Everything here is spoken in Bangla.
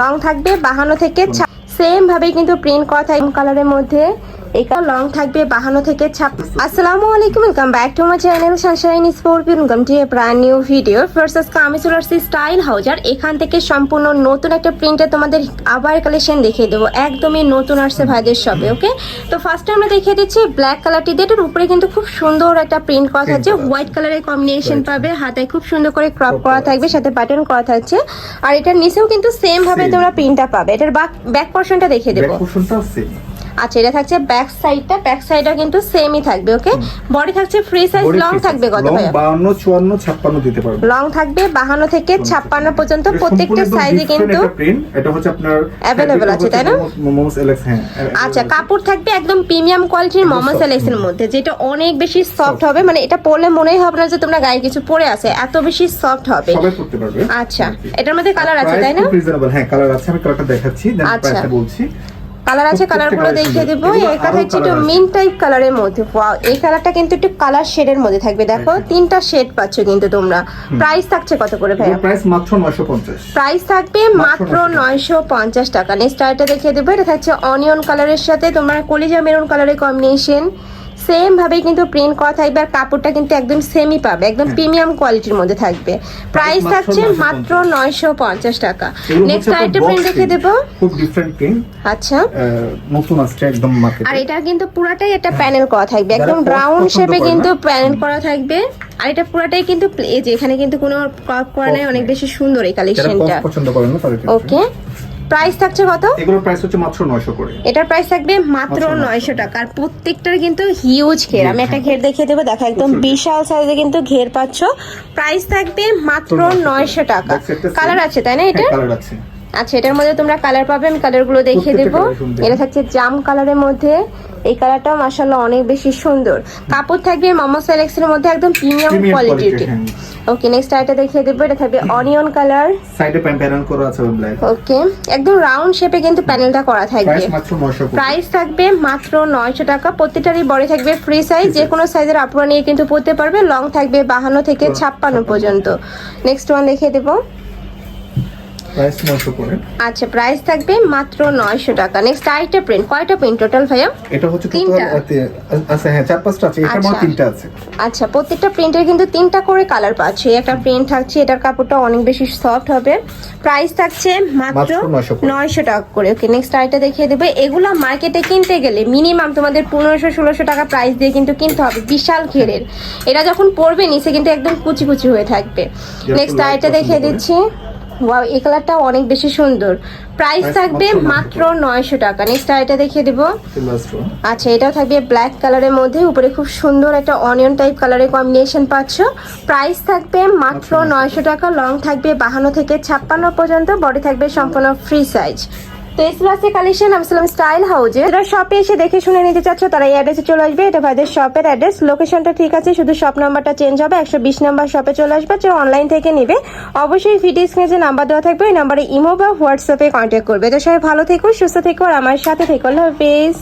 লং থাকবে বাহানো থেকে সেম ভাবে কিন্তু প্রিন্ট করা থাকে কালারের মধ্যে। এই লং থাকবে বাহানো থেকে ছাপ আসসালামু আলাইকুম welcome back to my channel Sunshine sporting welcome to a brand new video first আজকে আমি চলে আসছি স্টাইল হাউজার এখান থেকে সম্পূর্ণ নতুন একটা প্রিন্টে তোমাদের আবার কালেকশন দেখিয়ে দেবো। একদমই নতুন আসছে ভাইদের শপে ওকে তো ফার্স্টে আমরা দেখিয়ে দিচ্ছি ব্ল্যাক কালারটি দিয়ে এটার উপরে কিন্তু খুব সুন্দর একটা প্রিন্ট করা থাকছে। হোয়াইট কালারের কম্বিনেশন পাবে। হাতায় খুব সুন্দর করে ক্রপ করা থাকবে সাথে বাটন করা থাকছে। আর এটার নিচেও কিন্তু সেম ভাবে. তোমরা প্রিন্টটা পাবে। এটার ব্যাক পোর্শনটা দেখিয়ে দেবো। আচ্ছা এটা থাকছে ব্যাক সাইডটা ব্যাক সাইডটা কিন্তু সেমই থাকবে ওকে বডি থাকছে ফ্রি সাইজ লং থাকবে কত লং ভাইয়া? 52 54 56 দিতে পারব। লং থাকবে বাহান্ন থেকে ছাপ্পান্ন পর্যন্ত প্রত্যেকটা সাইজে কিন্তু এটা হচ্ছে আপনার Available আছে, তাই না? মোমোস এলএক্স হ্যাঁ আচ্ছা কাপড় থাকবে একদম প্রিমিয়াম কোয়ালিটির মমা soft, সেলেক্সের মধ্যে যেটা অনেক বেশি সফট হবে। মানে এটা পরলে মনেই হবে না যে তোমরা গায়ে কিছু পরে আছে এত বেশি সফট হবে। সবাই করতে পারবে। আচ্ছা এটার মধ্যে কালার আছে তাই না? রিজনেবল হ্যাঁ কালার আছে আমি কালারটা দেখাচ্ছি দেন আচ্ছা। প্রাইসটা বলছি। কালার আছে কালারগুলো দেখিয়ে দেব। এই কালার হচ্ছে একটু মিন টাইপ কালারের মধ্যে। ওয়াও এই কালারটা কিন্তু একটু কালার শেডের মধ্যে থাকবে। দেখো তিনটা শেড পাচ্ছ কিন্তু তোমরা। প্রাইস থাকছে কত করে ভাই প্রাইস মাত্র 950 প্রাইস থাকবে মাত্র মাত্র নয়শো পঞ্চাশ। টাকা। নেক্সট আরেকটা দেখিয়ে দেবো। এটা থাকছে অনিয়ন কালারের সাথে। তোমার কলিজা মেরুন কালারের কম্বিনেশন সেম ভাবে কিন্তু প্রিন্ট করা থাকবে আর কাপড়টা কিন্তু একদম সেমই পাবে একদম প্রিমিয়াম কোয়ালিটির মধ্যে থাকবে। প্রাইস থাকছে মাত্র নয়শো পঞ্চাশ টাকা। নেক্সট আরেকটা আপনার প্রিন্ট print। দেবো। খুব ডিফারেন্ট প্রিন্ট আচ্ছা। নতুন আসছে একদম মার্কেটে আর এটা কিন্তু পুরাটাই একটা প্যানেল করা থাকবে। একদম রাউন্ড শেপে কিন্তু প্যানেল করা থাকবে। আর এটা পুরাটাই কিন্তু এই যে এখানে কিন্তু কোনো ক্রপ করা নেই অনেক বেশি সুন্দর এই কালেকশনটা পছন্দ করেন না ওকে প্রাইস থাকছে কত? এগুলোর প্রাইস হচ্ছে মাত্র 900 করে। এটার প্রাইস থাকবে মাত্র মাত্র নয়শো টাকা। আর প্রত্যেকটার কিন্তু হিউজ ঘের। আমি একটা ঘের। দেখিয়ে দেবো। দেখো একদম বিশাল সাইজে কিন্তু ঘের পাচ্ছ। প্রাইস থাকবে মাত্র নয়শো টাকা। কালার আছে তাই না এটা হ্যাঁ, কালার আছে। আচ্ছা এটার মধ্যে তোমরা কালার পাবে আমি কালারগুলো দেখিয়ে দেবো। এটা থাকছে জাম কালারের মধ্যে। এই কালারটাও মাসাল্লাহ অনেক বেশি সুন্দর। কাপড় থাকবে মোমো সেলেক্সের মধ্যে একদম প্রিমিয়াম কোয়ালিটির হ্যাঁ। ওকে নেক্সট আরেকটা দেখিয়ে দেবো এটা থাকবে অনিয়ন কালার সাইডে প্যানেল করা আছে ব্ল্যাক ওকে একদম রাউন্ড শেপে কিন্তু প্যানেলটা করা থাকবে। প্রাইস 900 থাকবে মাত্র নয়শো টাকা। প্রত্যেকটারই বডি থাকবে ফ্রি সাইজ যে কোনো সাইজের আপুরা নিয়ে কিন্তু পরতে পারবে। লং থাকবে বাহান্ন থেকে ছাপ্পান্ন পর্যন্ত। নেক্সট ওয়ান দেখিয়ে দেবো। প্রাইস 900 করে। আচ্ছা প্রাইস থাকবে মাত্র নয়শো টাকা। নেক্সট আরেকটা প্রিন্ট কয়টা প্রিন্ট টোটাল ভাইয়া? এটা হচ্ছে টোটাল আচ্ছা হ্যাঁ চার পাঁচটা আছে। এটার মধ্যে আচ্ছা। তিনটা আছে। আচ্ছা প্রত্যেকটা প্রিন্টের কিন্তু তিনটা করে কালার পাচ্ছে। একটা প্রিন্ট থাকছে এটার কাপড়টা অনেক বেশি সফট হবে। প্রাইস থাকছে মাত্র মাত্র 900 নয়শো টাকা করে। ওকে নেক্সট আরেকটা দেখিয়ে দেবে। এগুলো মার্কেটে কিনতে গেলে মিনিমাম তোমাদের পনেরোশো ষোলোশো টাকা প্রাইস দিয়ে কিন্তু কিনতে হবে। বিশাল ঘেরের এটা যখন পরবে নিচে কিন্তু একদম কুচি কুচি হয়ে থাকবে। নেক্সট পছন্দ দেখিয়ে দিচ্ছি। ওয়াও এই কালারটা অনেক বেশি সুন্দর। প্রাইস থাকবে মাত্র 900 নয়শো টাকা। নেক্সট আইটা দেখিয়ে দেবো। আচ্ছা এটাও থাকবে ব্ল্যাক কালারের মধ্যে। উপরে খুব সুন্দর একটা অনিয়ন টাইপ কালারের কম্বিনেশন পাচ্ছ। প্রাইস থাকবে মাত্র নয়শো টাকা। লং থাকবে বাহান্ন থেকে ছাপ্পান্ন পর্যন্ত। বডি থাকবে সম্পূর্ণ ফ্রি সাইজ তো এই ক্লাসে কালেকশন আমসালাম স্টাইল হাউজে যারা শপে এসে দেখে শুনে নিতে চাচ্ছ, তারা এই অ্যাড্রেসে চলে আসবে। এটা ভাইদের শপের অ্যাড্রেস লোকেশনটা ঠিক আছে, শুধু শপ নাম্বারটা চেঞ্জ হবে। একশো বিশ নাম্বার শপে চলে আসবে, যে অনলাইন থেকে নিবে। অবশ্যই ভিডিও স্ক্রিনে যে নাম্বার দেওয়া থাকবে, ওই নাম্বারে ইমো বা হোয়াটসঅ্যাপে কন্ট্যাক্ট করবে। তো সবাই ভালো থেকো, সুস্থ থেকো, আর আমার সাথে থেকো। আল্লাহ হাফেজ